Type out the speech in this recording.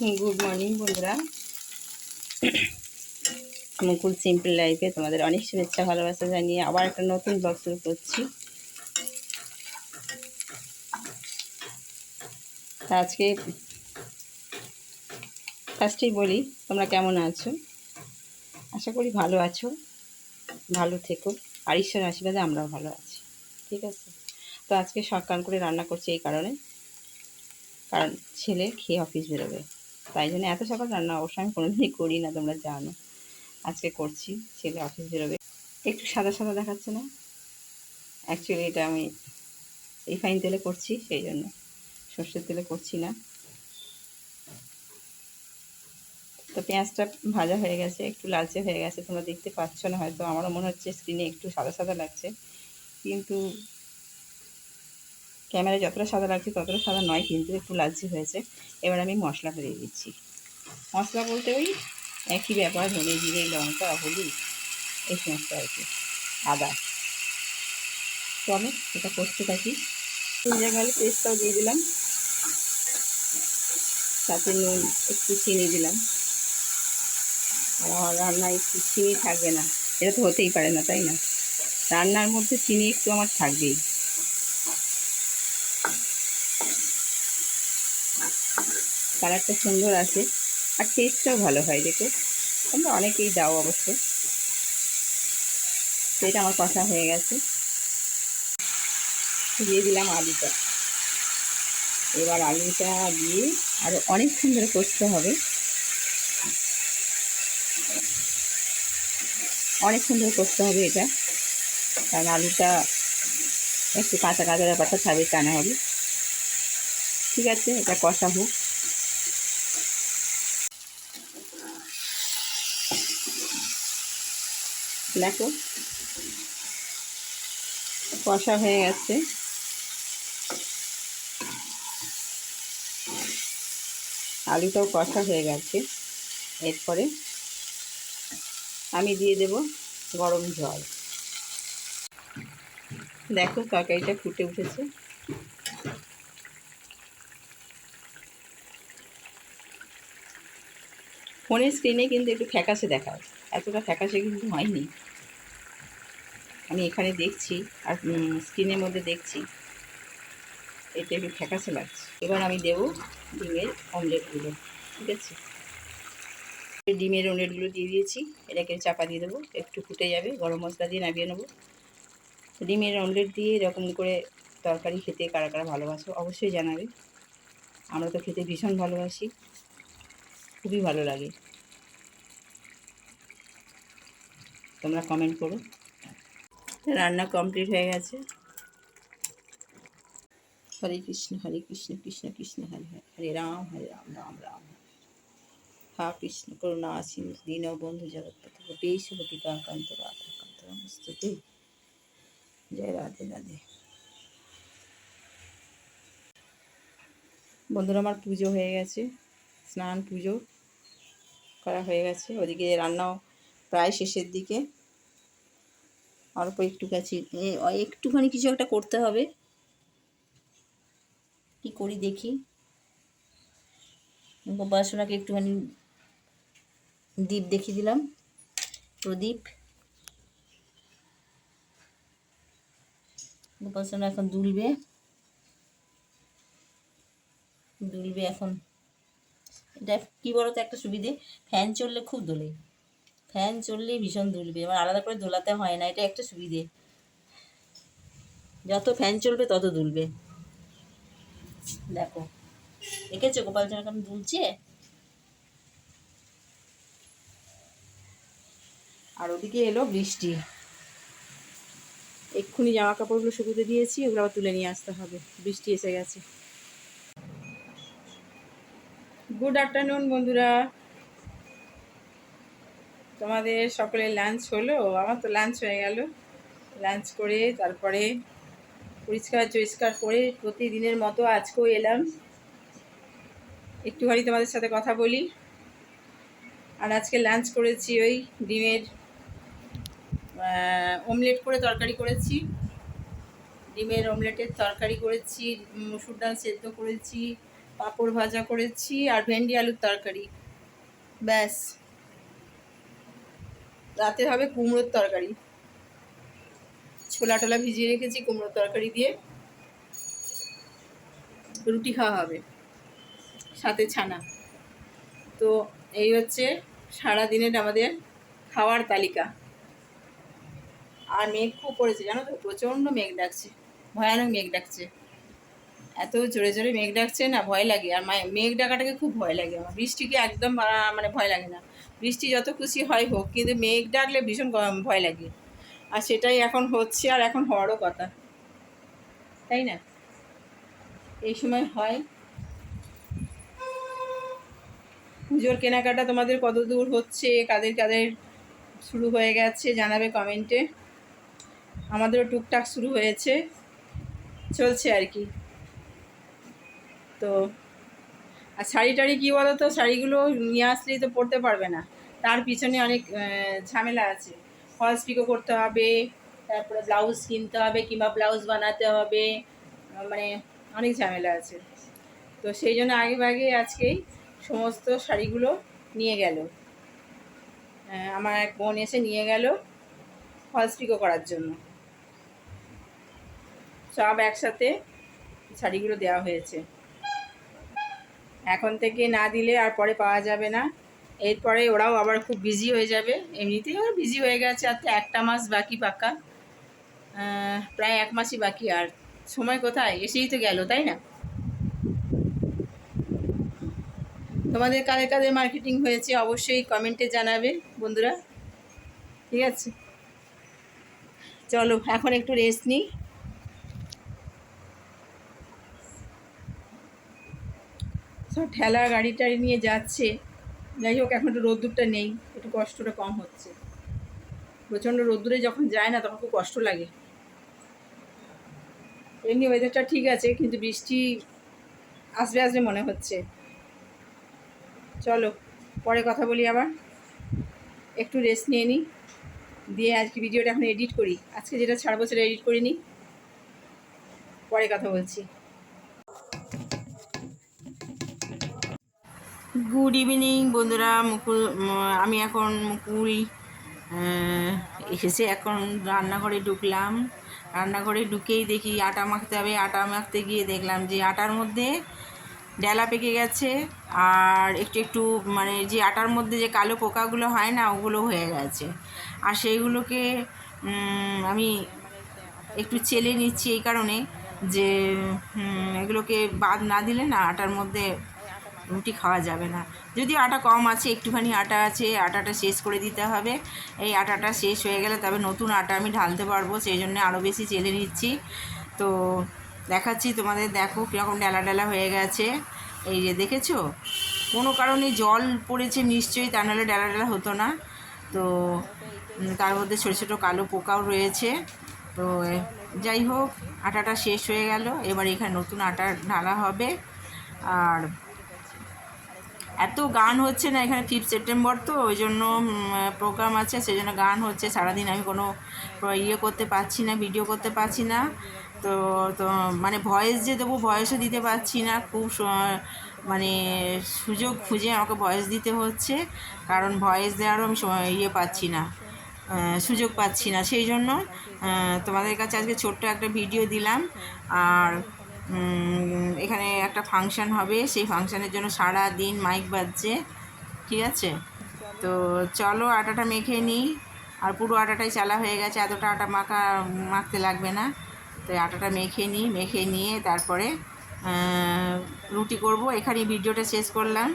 Good morning বন্ধুরা। মুকুল simple লাইফে তোমাদের অনেক শুভেচ্ছা, ভালোবাসা জানিয়ে আবার একটা নতুন ব্লগ শুরু করছি। তা আজকে ফার্স্টেই বলি, তোমরা কেমন আছো? আশা করি ভালো আছো, ভালো থেকো। আর ঈশ্বরের আশীর্বাদে আমরাও ভালো আছি, ঠিক আছে? তো আজকে সকাল করে রান্না করছি এই কারণে। কারণ ছেলে খেয়ে অফিস বেরোবে। তাই জন্য এত সকাল রান্না অবশ্য আমি কোনোদিনই করি না, তোমরা জানো। আজকে করছি, ছেলে অফিস বেরোবে। একটু সাদা সাদা দেখাচ্ছে না? অ্যাকচুয়ালি এটা আমি রিফাইন তেলে করছি, সেই জন্য সর্ষের তেলে করছি না। তো পেঁয়াজটা ভাজা হয়ে গেছে, একটু লালচে হয়ে গেছে, তোমরা দেখতে পাচ্ছ না, হয়তো আমারও মনে হচ্ছে স্ক্রিনে একটু সাদা সাদা লাগছে। কিন্তু ক্যামেরায় যতটা সাদা লাগছে, ততটা সাদা নয়, কিন্তু একটু লালচে হয়েছে। এবার আমি মশলাটা দিয়ে দিচ্ছি। মশলা বলতে ওই একই ব্যাপার, ধনে জিরে, লঙ্কা, হলুদ, এই সমস্ত আর কি, আদা। চলো এটা করতে থাকি। তিনজা গেলে পেস্টটাও দিয়ে দিলাম। সাথে নুন, একটু চিনি দিলাম। আর রান্নায় একটু চিনি থাকবে না। এটা তো হতেই পারে না, তাই না? রান্নার মধ্যে চিনি একটু আমার থাকবেই। কালারটা সুন্দর আসে আর টেস্টটাও ভালো হয়, দেখো। তোমরা অনেকেই দাও অবশ্য। এটা আমার কথা হয়ে গেছে। দিয়ে দিলাম আলুটা। এবার আলুটা দিয়ে আরও অনেকক্ষণ ধরে কষতে হবে। অনেকক্ষণ ধরে করতে হবে এটা। কারণ আলুটা একটু কাঁচা কাঁচা ব্যাপারটা থাকবে তা না হবে। ঠিক আছে, এটা কষা হোক। দেখো। কষা হয়ে গেছে। আলুটাও কষা হয়ে গেছে। এরপরে আমি দিয়ে দেব গরম জল। দেখো তরকারিটা ফুটে উঠেছে। ফোনের স্ক্রিনে কিন্তু একটু ফ্যাকাশে দেখায় এতটা ফ্যাকাশে কিন্তু হয়নি। আমি এখানে দেখছি আর স্ক্রিনের মধ্যে দেখছি। এটা একটু ফ্যাকাশে লাগছে। এবার আমি দেব ডিমের অমলেটগুলো ঠিক আছে? ডিমের অমলেটগুলো দিয়ে দিয়েছি। এটাকে চাপা দিয়ে দেবো, একটু ফুটে যাবে, গরম মশলা দিয়ে নামিয়ে নেব। ডিমের অমলেট দিয়ে এরকম করে তরকারি খেতে কারা কারা ভালোবাসো অবশ্যই জানাবে। আমরা তো খেতে ভীষণ ভালোবাসি। খুবই ভালো লাগে। তোমরা কমেন্ট করো। রান্না কমপ্লিট হয়ে গেছে। হরে কৃষ্ণ হরে কৃষ্ণ কৃষ্ণ কৃষ্ণ, হরে হরে হরে রাম হরে রাম রাম রাম হা কৃষ্ণ করুণা আসীন দীন বন্ধু জগৎপতি গোপেশ গোপিকা কান্ত রাধা কান্ত নমস্তুতে জয় রাধে রাধে। বন্ধুরা, আমার পুজো হয়ে গেছে, স্নান পুজো করা হয়ে গেছে। ওদিকে রান্নাও প্রায় শেষের দিকে। অল্প একটু কাছে একটুখানি কিছু একটা করতে হবে। কি করি দেখি। গোপাসনাকে একটুখানি দ্বীপ দেখিয়ে দিলাম। প্রদীপ। গোপাসনা এখন দুলবে। দুলবে এখন। এটা কী বলতো, একটা সুবিধে? ফ্যান চললে খুব দোলে। ফ্যান চললেই ভীষণ দুলবে, এবার আলাদা করে দোলাতে হয় না, এটা একটা সুবিধে। যত ফ্যান চলবে তত দুলবে। দেখো, দেখেছ গোপাল যেন এখন দুলছে? আর ওদিকে এলো বৃষ্টি। এক্ষুনি জামা কাপড়গুলো শুকুতে দিয়েছি, ওগুলো আবার তুলে নিয়ে আসতে হবে। বৃষ্টি এসে গেছে। গুড আফটারনুন বন্ধুরা। তোমাদের সকলে লাঞ্চ হলো? আমার তো লাঞ্চ হয়ে গেল। লাঞ্চ করে তারপরে পরিষ্কার টরিষ্কার করে প্রতিদিনের মতো আজকেও এলাম। একটুখানি তোমাদের সাথে কথা বলি। আর আজকে লাঞ্চ করেছি ওই ডিমের অমলেট করে তরকারি করেছি। ডিমের অমলেটের তরকারি করেছি, মুসুর ডাল সেদ্ধ করেছি, পাঁপড় ভাজা করেছি, আর ভেন্ডি আলুর তরকারি। ব্যাস। রাতে হবে কুমড়োর তরকারি। ছোলা টোলা ভিজিয়ে রেখেছি কুমড়োর তরকারি দিয়ে। রুটি খাওয়া হবে, সাথে ছানা। তো এই হচ্ছে সারা দিনের আমাদের খাওয়ার তালিকা। আর মেঘ খুব পড়েছে, জানো তো? প্রচণ্ড মেঘ ডাকছে, ভয়ানক মেঘ ডাকছে। এত জোরে জোরে মেঘ ডাকছে না, ভয় লাগে। আর মেঘ ডাকাটাকে খুব ভয় লাগে আমার। বৃষ্টিকে একদম মানে ভয় লাগে না। বৃষ্টি যত খুশি হয় হোক, কিন্তু মেঘ ডাকলে ভীষণ ভয় লাগে। আর সেটাই এখন হচ্ছে আর এখন হওয়ারও কথা। তাই না? এই সময় হয়। পুজোর কেনাকাটা তোমাদের কত দূর হচ্ছে, কাদের কাদের শুরু হয়ে গেছে জানাবে কমেন্টে আমাদেরও টুকটাক শুরু হয়েছে। চলছে আর কি। তো, আর শাড়ি টাড়ি কী বলো তো শাড়িগুলো নিয়ে আসলেই তো পরতে পারবে না। তার পিছনে অনেক ঝামেলা আছে। ফলস পিকো করতে হবে, তারপরে ব্লাউজ কিনতে হবে কিংবা ব্লাউজ বানাতে হবে মানে অনেক ঝামেলা আছে। তো সেই জন্য আগে ভাগে আজকেই সমস্ত শাড়িগুলো নিয়ে গেল। আমার এক বোন এসে নিয়ে গেল ফলস পিকো করার জন্য। সব একসাথে শাড়িগুলো দেওয়া হয়েছে। এখন থেকে না দিলে আর পরে পাওয়া যাবে না। এরপরে ওরাও আবার খুব বিজি হয়ে যাবে। এমনিতেই ওরা বিজি হয়ে গেছে, আর তো একটা মাস বাকি পাকা। প্রায় এক মাসই বাকি, আর সময় কোথায়? এসেই তো গেল, তাই না? তোমাদের কাদের কাদের মার্কেটিং হয়েছে অবশ্যই কমেন্টে জানাবে, বন্ধুরা। ঠিক আছে? চলো, এখন একটু রেস্ট নিই। সব ঠেলা গাড়ি টাড়ি নিয়ে যাচ্ছে। যাই হোক, এখন একটু রোদ্দুরটা নেই, একটু কষ্টটা কম হচ্ছে। প্রচণ্ড রোদ্দুরে যখন যায় না, তখন খুব কষ্ট লাগে। এমনি ওয়েদারটা ঠিক আছে, কিন্তু বৃষ্টি আসবে আসবে মনে হচ্ছে। চলো, পরে কথা বলি আবার। একটু রেস্ট নিয়ে নিই দিয়ে আজকে ভিডিওটা এখন এডিট করি। আজকে যেটা ছাড়বো সেটা এডিট করিনি পরে কথা বলছি। গুড ইভিনিং বন্ধুরা, মুকুল আমি এখন মুকুল এসেছে। এখন রান্নাঘরে ঢুকলাম। রান্নাঘরে ঢুকেই দেখি আটা মাখতে হবে। আটা মাখতে গিয়ে দেখলাম যে আটার মধ্যে ডেলা পেকে গেছে। আর একটু একটু মানে যে আটার মধ্যে যে কালো পোকাগুলো হয় না, ওগুলো হয়ে গেছে। আর সেইগুলোকে আমি একটু চেলে নিচ্ছি এই কারণে যে এগুলোকে বাদ না দিলে না, আটার মধ্যে রুটি খাওয়া যাবে না। যদিও আটা কম আছে, একটুখানি আটা আছে, আটাটা শেষ করে দিতে হবে। এই আটাটা শেষ হয়ে গেলে তবে নতুন আটা আমি ঢালতে পারব, সেই জন্য আরও বেশি চেলে নিচ্ছি। তো দেখাচ্ছি তোমাদের, দেখো কীরকম ডেলা ডেলা হয়ে গেছে। এই যে দেখেছ? কোনো কারণে জল পড়েছে নিশ্চয়ই, তা নাহলে ডেলা ডেলা হতো না। তো তার মধ্যে ছোটো ছোটো কালো পোকাও রয়েছে। তো যাই হোক, আটাটা শেষ হয়ে গেল। এবার এখানে নতুন আটা ঢালা হবে। আর এত গান হচ্ছে না এখানে ফিফথ সেপ্টেম্বর তো, ওই জন্য প্রোগ্রাম আছে সেই জন্য গান হচ্ছে। সারাদিন আমি কোনো ইয়ে করতে পারছি না ভিডিও করতে পারছি না। তো তো মানে ভয়েস যে দেবো ভয়েসও দিতে পারছি না। খুব মানে সুযোগ খুঁজে আমাকে ভয়েস দিতে হচ্ছে, কারণ ভয়েস দেওয়ারও আমি ইয়ে পাচ্ছি না সুযোগ পাচ্ছি না। সেই জন্য তোমাদের কাছে আজকে ছোট্ট একটা ভিডিও দিলাম। আর এখানে একটা ফাংশান হবে। সেই ফাংশানের জন্য সারা দিন মাইক বাজছে। ঠিক আছে? তো চলো আটাটা মেখে নিই। আর পুরো আটাটাই চালা হয়ে গেছে। এতটা আটা মাখা, মাখতে লাগবে না। তো আটাটা মেখে নিই, মেখে নিয়ে তারপরে রুটি করব। এখানে ভিডিওটা শেষ করলাম।